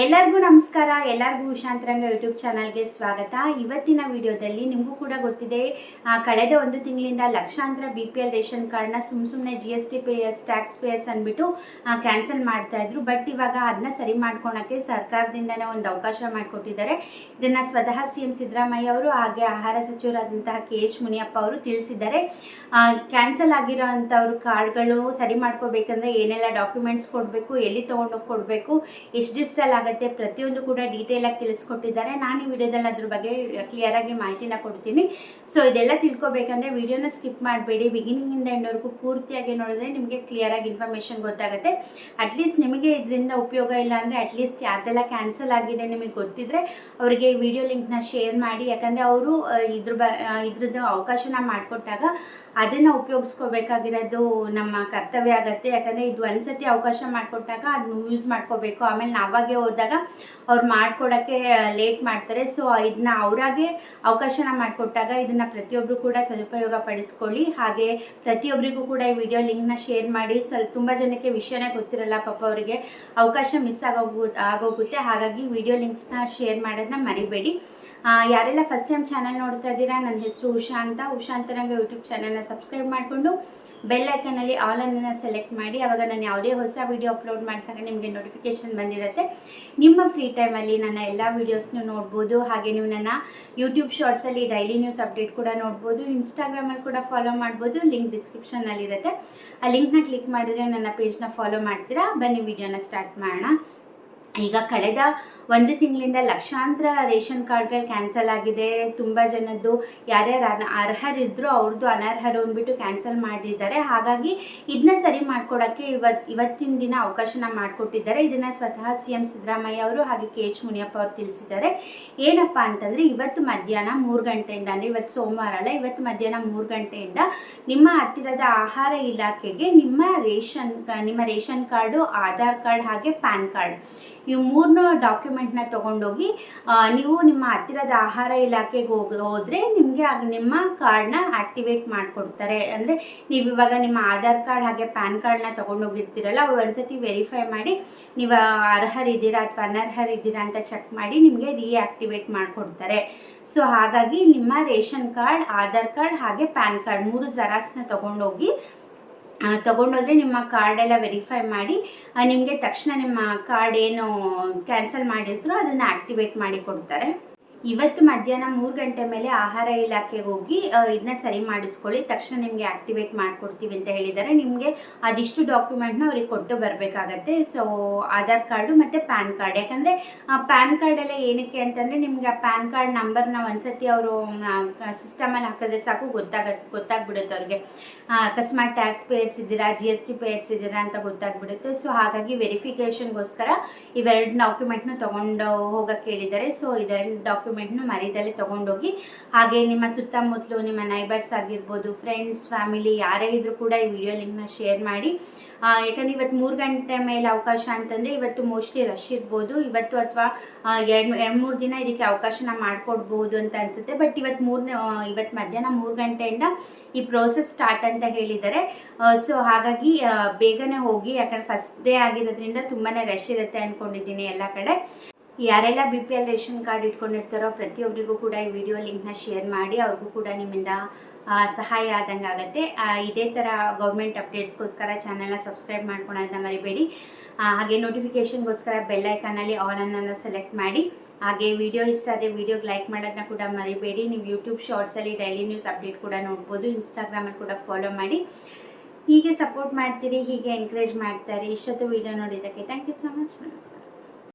ಎಲ್ಲರಿಗೂ ನಮಸ್ಕಾರ, ಎಲ್ಲರಿಗೂ ಉಷಾಂತರಂಗ ಯೂಟ್ಯೂಬ್ ಚಾನಲ್ಗೆ ಸ್ವಾಗತ. ಇವತ್ತಿನ ವಿಡಿಯೋದಲ್ಲಿ ನಿಮಗೂ ಕೂಡ ಗೊತ್ತಿದೆ ಕಳೆದ ಒಂದು ತಿಂಗಳಿಂದ ಲಕ್ಷಾಂತರ ಬಿ ಪಿ ಎಲ್ ರೇಷನ್ ಕಾರ್ಡ್ನ ಸುಮ್ಮ ಸುಮ್ಮನೆ G S T payers tax payers ಅಂದ್ಬಿಟ್ಟು ಕ್ಯಾನ್ಸಲ್ ಮಾಡ್ತಾ ಇದ್ರು. ಬಟ್ ಇವಾಗ ಅದನ್ನ ಸರಿ ಮಾಡ್ಕೊಳಕ್ಕೆ ಸರ್ಕಾರದಿಂದನೇ ಒಂದು ಅವಕಾಶ ಮಾಡಿಕೊಟ್ಟಿದ್ದಾರೆ. ಇದನ್ನು ಸ್ವತಃ ಸಿ ಎಂ ಸಿದ್ದರಾಮಯ್ಯ ಅವರು, ಹಾಗೆ ಆಹಾರ ಸಚಿವರಾದಂತಹ ಕೆ ಎಚ್ ಮುನಿಯಪ್ಪ ಅವರು ತಿಳಿಸಿದ್ದಾರೆ. ಕ್ಯಾನ್ಸಲ್ ಆಗಿರೋ ಅಂಥವ್ರ ಕಾರ್ಡ್ಗಳು ಸರಿ ಮಾಡ್ಕೋಬೇಕಂದ್ರೆ ಏನೆಲ್ಲ ಡಾಕ್ಯುಮೆಂಟ್ಸ್ ಕೊಡಬೇಕು, ಎಲ್ಲಿ ತೊಗೊಂಡೋಗಿ ಕೊಡಬೇಕು, ಎಷ್ಟು ದಿವಸದಲ್ಲಿ ಆಗುತ್ತೆ. ಪ್ರತಿಯೊಂದು ಕೂಡ ಡೀಟೇಲ್ ಆಗಿ ತಿಳಿಸ್ಕೊಟ್ಟಿದ್ದಾರೆ. ನಾನು ಈ ವಿಡಿಯೋದಲ್ಲಿ ಅದ್ರ ಬಗ್ಗೆ ಕ್ಲಿಯರ್ ಆಗಿ ಮಾಹಿತಿನ ಕೊಡ್ತೀನಿ. ಸೊ ಇದೆಲ್ಲ ತಿಳ್ಕೊಬೇಕಂದ್ರೆ ವಿಡಿಯೋನ ಸ್ಕಿಪ್ ಮಾಡಬೇಡಿ. ಬಿಗಿನಿಂಗಿಂದ ಎಂಡ್ವರೆಗೂ ಪೂರ್ತಿಯಾಗಿ ನೋಡಿದ್ರೆ ನಿಮಗೆ ಕ್ಲಿಯರ್ ಆಗಿ ಇನ್ಫಾರ್ಮೇಷನ್ ಗೊತ್ತಾಗುತ್ತೆ. ಅಟ್ಲೀಸ್ಟ್ ನಿಮಗೆ ಇದರಿಂದ ಉಪಯೋಗ ಇಲ್ಲ ಅಂದರೆ ಅಟ್ಲೀಸ್ಟ್ ಯಾವ್ದೆಲ್ಲ ಕ್ಯಾನ್ಸಲ್ ಆಗಿದೆ ನಿಮಗೆ ಗೊತ್ತಿದ್ರೆ ಅವರಿಗೆ ವಿಡಿಯೋ ಲಿಂಕ್ನ ಶೇರ್ ಮಾಡಿ. ಯಾಕಂದರೆ ಅವರು ಇದ್ರ ಬ ಇದ್ರದ್ದು ಅವಕಾಶನ ಮಾಡಿಕೊಟ್ಟಾಗ ಅದನ್ನು ಉಪಯೋಗಿಸ್ಕೋಬೇಕಾಗಿರೋದು ನಮ್ಮ ಕರ್ತವ್ಯ ಆಗುತ್ತೆ. ಯಾಕಂದರೆ ಇದು ಒಂದ್ಸತಿ ಅವಕಾಶ ಮಾಡಿಕೊಟ್ಟಾಗ ಅದನ್ನ ಯೂಸ್ ಮಾಡ್ಕೋಬೇಕು. ಆಮೇಲೆ ನಾವಾಗೆ ಹೋದಾಗ ಅವ್ರು ಮಾಡ್ಕೊಡೋಕ್ಕೆ ಲೇಟ್ ಮಾಡ್ತಾರೆ. ಸೊ ಇದನ್ನ ಅವರಾಗೆ ಅವಕಾಶನ ಮಾಡಿಕೊಟ್ಟಾಗ ಇದನ್ನು ಪ್ರತಿಯೊಬ್ಬರು ಕೂಡ ಸದುಪಯೋಗ ಪಡಿಸ್ಕೊಳ್ಳಿ. ಹಾಗೆ ಪ್ರತಿಯೊಬ್ಬರಿಗೂ ಕೂಡ ಈ ವಿಡಿಯೋ ಲಿಂಕ್ನ ಶೇರ್ ಮಾಡಿ. ಸ್ವಲ್ಪ ತುಂಬ ಜನಕ್ಕೆ ವಿಷಯನೇ ಗೊತ್ತಿರಲ್ಲ, ಪಾಪ ಅವರಿಗೆ ಅವಕಾಶ ಮಿಸ್ ಆಗೋಗು, ಆಗೋಗುತ್ತೆ. ಹಾಗಾಗಿ ವಿಡಿಯೋ ಲಿಂಕ್ನ ಶೇರ್ ಮಾಡೋದನ್ನ ಮರಿಬೇಡಿ. ಯಾರೆಲ್ಲ ಫಸ್ಟ್ ಟೈಮ್ ಚಾನಲ್ ನೋಡ್ತಾ ಇದ್ದೀರಾ, ನನ್ನ ಹೆಸರು ಉಷಾ ಅಂತ. ಉಷಾ ಅಂತರಂಗ ಯೂಟ್ಯೂಬ್ ಚಾನಲ್ನ ಸಬ್ಸ್ಕ್ರೈಬ್ ಮಾಡಿಕೊಂಡು ಬೆಲ್ ಐಕನಲ್ಲಿ ಆಲ್ ಅನ್ನ ಸೆಲೆಕ್ಟ್ ಮಾಡಿ, ಅವಾಗ ನಾನು ಯಾವುದೇ ಹೊಸ ವೀಡಿಯೋ ಅಪ್ಲೋಡ್ ಮಾಡಿದಾಗ ನಿಮಗೆ ನೋಟಿಫಿಕೇಶನ್ ಬಂದಿರುತ್ತೆ. ನಿಮ್ಮ ಫ್ರೀ ಟೈಮಲ್ಲಿ ನನ್ನ ಎಲ್ಲ ವೀಡಿಯೋಸ್ನು ನೋಡ್ಬೋದು. ಹಾಗೆ ನೀವು ನನ್ನ ಯೂಟ್ಯೂಬ್ ಶಾರ್ಟ್ಸಲ್ಲಿ ಡೈಲಿ ನ್ಯೂಸ್ ಅಪ್ಡೇಟ್ ಕೂಡ ನೋಡ್ಬೋದು. ಇನ್ಸ್ಟಾಗ್ರಾಮಲ್ಲಿ ಕೂಡ ಫಾಲೋ ಮಾಡ್ಬೋದು. ಲಿಂಕ್ ಡಿಸ್ಕ್ರಿಪ್ಷನಲ್ಲಿರುತ್ತೆ ಆ ಲಿಂಕ್ನ ಕ್ಲಿಕ್ ಮಾಡಿದ್ರೆ ನನ್ನ ಪೇಜ್ನ ಫಾಲೋ ಮಾಡ್ತೀರಾ? ಬನ್ನಿ ವಿಡಿಯೋನ ಸ್ಟಾರ್ಟ್ ಮಾಡೋಣ. ಈಗ ಕಳೆದ ಒಂದು ತಿಂಗಳಿಂದ ಲಕ್ಷಾಂತರ ರೇಷನ್ ಕಾರ್ಡ್ಗಳು ಕ್ಯಾನ್ಸಲ್ ಆಗಿದೆ. ತುಂಬ ಜನದ್ದು ಯಾರ್ಯಾರು ಅನ ಅರ್ಹರಿದ್ರು ಅವ್ರದ್ದು ಅನರ್ಹರು ಅಂದ್ಬಿಟ್ಟು ಕ್ಯಾನ್ಸಲ್ ಮಾಡಿದ್ದಾರೆ. ಹಾಗಾಗಿ ಇದನ್ನ ಸರಿ ಮಾಡ್ಕೊಡೋಕ್ಕೆ ಇವತ್ತು ಇವತ್ತಿನ ದಿನ ಅವಕಾಶನ ಮಾಡಿಕೊಟ್ಟಿದ್ದಾರೆ. ಇದನ್ನು ಸ್ವತಃ ಸಿ ಎಂ ಸಿದ್ದರಾಮಯ್ಯ ಅವರು ಹಾಗೆ ಕೆ ಎಚ್ ಮುನಿಯಪ್ಪ ಅವರು ತಿಳಿಸಿದ್ದಾರೆ. ಏನಪ್ಪ ಅಂತಂದರೆ ಇವತ್ತು ಮಧ್ಯಾಹ್ನ ಮೂರು ಗಂಟೆಯಿಂದ ಅಂದರೆ ಇವತ್ತು ಸೋಮವಾರ ಅಲ್ಲ, ಇವತ್ತು ಮಧ್ಯಾಹ್ನ ಮೂರು ಗಂಟೆಯಿಂದ ನಿಮ್ಮ ಹತ್ತಿರದ ಆಹಾರ ಇಲಾಖೆಗೆ ನಿಮ್ಮ ರೇಷನ್ ನಿಮ್ಮ ರೇಷನ್ ಕಾರ್ಡು, ಆಧಾರ್ ಕಾರ್ಡ್ ಹಾಗೆ ಪ್ಯಾನ್ ಕಾರ್ಡ್. ಇವು ಮೂರನ್ನೂ ಡಾಕ್ಯುಮೆಂಟ್ನ ತೊಗೊಂಡೋಗಿ ನೀವು ನಿಮ್ಮ ಹತ್ತಿರದ ಆಹಾರ ಇಲಾಖೆಗೆ ಹೋಗಿ, ಹೋದರೆ ನಿಮಗೆ ನಿಮ್ಮ ಕಾರ್ಡ್ನ ಆ್ಯಕ್ಟಿವೇಟ್ ಮಾಡಿಕೊಡ್ತಾರೆ. ಅಂದರೆ ನೀವು ಇವಾಗ ನಿಮ್ಮ ಆಧಾರ್ ಕಾರ್ಡ್ ಹಾಗೆ ಪ್ಯಾನ್ ಕಾರ್ಡ್ನ ತೊಗೊಂಡೋಗಿರ್ತೀರಲ್ಲ, ಅವ್ರು ಒಂದ್ಸತಿ ವೆರಿಫೈ ಮಾಡಿ, ನೀವು ಅರ್ಹರಿದ್ದೀರಾ ಅಥವಾ ಅನರ್ಹರಿದ್ದೀರಾ ಅಂತ ಚೆಕ್ ಮಾಡಿ ನಿಮಗೆ ರೀಆ್ಯಕ್ಟಿವೇಟ್ ಮಾಡಿಕೊಡ್ತಾರೆ. ಸೊ ಹಾಗಾಗಿ ನಿಮ್ಮ ರೇಷನ್ ಕಾರ್ಡ್, ಆಧಾರ್ ಕಾರ್ಡ್ ಹಾಗೆ ಪ್ಯಾನ್ ಕಾರ್ಡ್ ಮೂರು ಜೆರಾಕ್ಸ್ನ ತೊಗೊಂಡೋಗಿ ತಗೊಂಡೋದ್ರೆ ನಿಮ್ಮ ಕಾರ್ಡೆಲ್ಲ ವೆರಿಫೈ ಮಾಡಿ ನಿಮಗೆ ತಕ್ಷಣ ನಿಮ್ಮ ಕಾರ್ಡ್ ಏನು ಕ್ಯಾನ್ಸಲ್ ಮಾಡಿರ್ತೀರೋ ಅದನ್ನು ಆ್ಯಕ್ಟಿವೇಟ್ ಮಾಡಿ ಕೊಡ್ತಾರೆ. ಇವತ್ತು ಮಧ್ಯಾಹ್ನ ಮೂರು ಗಂಟೆ ಮೇಲೆ ಆಹಾರ ಇಲಾಖೆಗೆ ಹೋಗಿ ಇದನ್ನ ಸರಿ ಮಾಡಿಸ್ಕೊಳ್ಳಿ, ತಕ್ಷಣ ನಿಮಗೆ ಆಕ್ಟಿವೇಟ್ ಮಾಡಿಕೊಡ್ತೀವಿ ಅಂತ ಹೇಳಿದ್ದಾರೆ. ನಿಮಗೆ ಅದಿಷ್ಟು ಡಾಕ್ಯುಮೆಂಟ್ನ ಅವ್ರಿಗೆ ಕೊಟ್ಟು ಬರಬೇಕಾಗತ್ತೆ. ಸೊ ಆಧಾರ್ ಕಾರ್ಡು ಮತ್ತು ಪ್ಯಾನ್ ಕಾರ್ಡ್ ಯಾಕಂದರೆ ಪ್ಯಾನ್ ಕಾರ್ಡೆಲ್ಲ ಏನಕ್ಕೆ ಅಂತಂದರೆ, ನಿಮಗೆ ಆ ಪ್ಯಾನ್ ಕಾರ್ಡ್ ನಂಬರ್ನ ಒಂದ್ಸತಿ ಅವರು ಸಿಸ್ಟಮಲ್ಲಿ ಹಾಕಿದ್ರೆ ಸಾಕು ಗೊತ್ತಾಗತ್ತೆ ಗೊತ್ತಾಗ್ಬಿಡುತ್ತೆ ಅವ್ರಿಗೆ. ಅಕಸ್ಮಾತ್ ಟ್ಯಾಕ್ಸ್ ಪೇಯರ್ಸ್ ಇದ್ದೀರಾ ಜಿ ಎಸ್ ಟಿ ಪೇಯರ್ಸ್ ಇದ್ದೀರಾ ಅಂತ ಗೊತ್ತಾಗ್ಬಿಡುತ್ತೆ. ಸೊ ಹಾಗಾಗಿ ವೆರಿಫಿಕೇಷನ್ಗೋಸ್ಕರ ಇವೆರಡು ಡಾಕ್ಯುಮೆಂಟ್ನ ತೊಗೊಂಡು ಹೋಗಕ್ಕೆ ಹೇಳಿದ್ದಾರೆ. ಸೊ ಇದೆರಡು ಡಾಕ್ಯುಮೆಂಟ್ನ ಮರಿದಲ್ಲೇ ತೊಗೊಂಡೋಗಿ, ಹಾಗೆ ನಿಮ್ಮ ಸುತ್ತಮುತ್ತಲು ನಿಮ್ಮ ನೈಬರ್ಸ್ ಆಗಿರ್ಬೋದು ಫ್ರೆಂಡ್ಸ್ ಫ್ಯಾಮಿಲಿ ಯಾರೇ ಇದ್ರೂ ಕೂಡ ಈ ವಿಡಿಯೋ ಲಿಂಕ್ನ ಶೇರ್ ಮಾಡಿ. ಯಾಕಂದ್ರೆ ಇವತ್ತು ಮೂರು ಗಂಟೆ ಮೇಲೆ ಅವಕಾಶ ಅಂತಂದರೆ ಇವತ್ತು ಮೋಸ್ಟ್ಲಿ ರಶ್ ಇರ್ಬೋದು. ಇವತ್ತು ಅಥವಾ ಎರಡು ಎರಡು ಮೂರು ದಿನ ಇದಕ್ಕೆ ಅವಕಾಶನ ಮಾಡಿಕೊಡ್ಬೋದು ಅಂತ ಅನಿಸುತ್ತೆ. ಬಟ್ ಇವತ್ತು ಮೂರನೇ ಇವತ್ತು ಮಧ್ಯಾಹ್ನ ಮೂರು ಗಂಟೆಯಿಂದ ಈ ಪ್ರೋಸೆಸ್ ಸ್ಟಾರ್ಟ್ ಅಂತ ಹೇಳಿದ್ದಾರೆ. ಸೊ ಹಾಗಾಗಿ ಬೇಗನೆ ಹೋಗಿ, ಯಾಕಂದ್ರೆ ಫಸ್ಟ್ ಡೇ ಆಗಿರೋದ್ರಿಂದ ತುಂಬಾ ರಶ್ ಇರುತ್ತೆ ಅಂದ್ಕೊಂಡಿದ್ದೀನಿ ಎಲ್ಲ ಕಡೆ. ಯಾರೆಲ್ಲ B P L ration card ಇಟ್ಕೊಂಡಿರ್ತಾರೋ ಪ್ರತಿಯೊಬ್ಬರಿಗೂ ಕೂಡ ಈ ವಿಡಿಯೋ ಲಿಂಕ್ನ ಶೇರ್ ಮಾಡಿ, ಅವ್ರಿಗೂ ಕೂಡ ನಿಮ್ಮಿಂದ ಸಹಾಯ ಆದಂಗೆ ಆಗುತ್ತೆ. ಇದೇ ಥರ ಗೌರ್ಮೆಂಟ್ ಅಪ್ಡೇಟ್ಸ್ಗೋಸ್ಕರ ಚಾನಲ್ನ ಸಬ್ಸ್ಕ್ರೈಬ್ ಮಾಡ್ಕೊಳೋದನ್ನ ಮರಿಬೇಡಿ. ಹಾಗೆ ನೋಟಿಫಿಕೇಷನ್ಗೋಸ್ಕರ ಬೆಲ್ ಐಕನಲ್ಲಿ ಆಲ್ ಅನ್ನು ಸೆಲೆಕ್ಟ್ ಮಾಡಿ. ಹಾಗೆ ವಿಡಿಯೋ ಇಷ್ಟ ಆದರೆ ವಿಡಿಯೋಗೆ ಲೈಕ್ ಮಾಡೋದನ್ನ ಕೂಡ ಮರಿಬೇಡಿ. ನೀವು ಯೂಟ್ಯೂಬ್ ಶಾರ್ಟ್ಸಲ್ಲಿ ಡೈಲಿ ನ್ಯೂಸ್ ಅಪ್ಡೇಟ್ ಕೂಡ ನೋಡ್ಬೋದು. ಇನ್ಸ್ಟಾಗ್ರಾಮಲ್ಲಿ ಕೂಡ ಫಾಲೋ ಮಾಡಿ. ಹೀಗೆ ಸಪೋರ್ಟ್ ಮಾಡ್ತೀರಿ, ಹೀಗೆ ಎನ್ಕರೇಜ್ ಮಾಡ್ತಾರೆ. ಇಷ್ಟೊತ್ತು ವಿಡಿಯೋ ನೋಡಿದ್ದಕ್ಕೆ ಥ್ಯಾಂಕ್ ಯು ಸೊ ಮಚ್ ನಮಸ್ಕಾರ.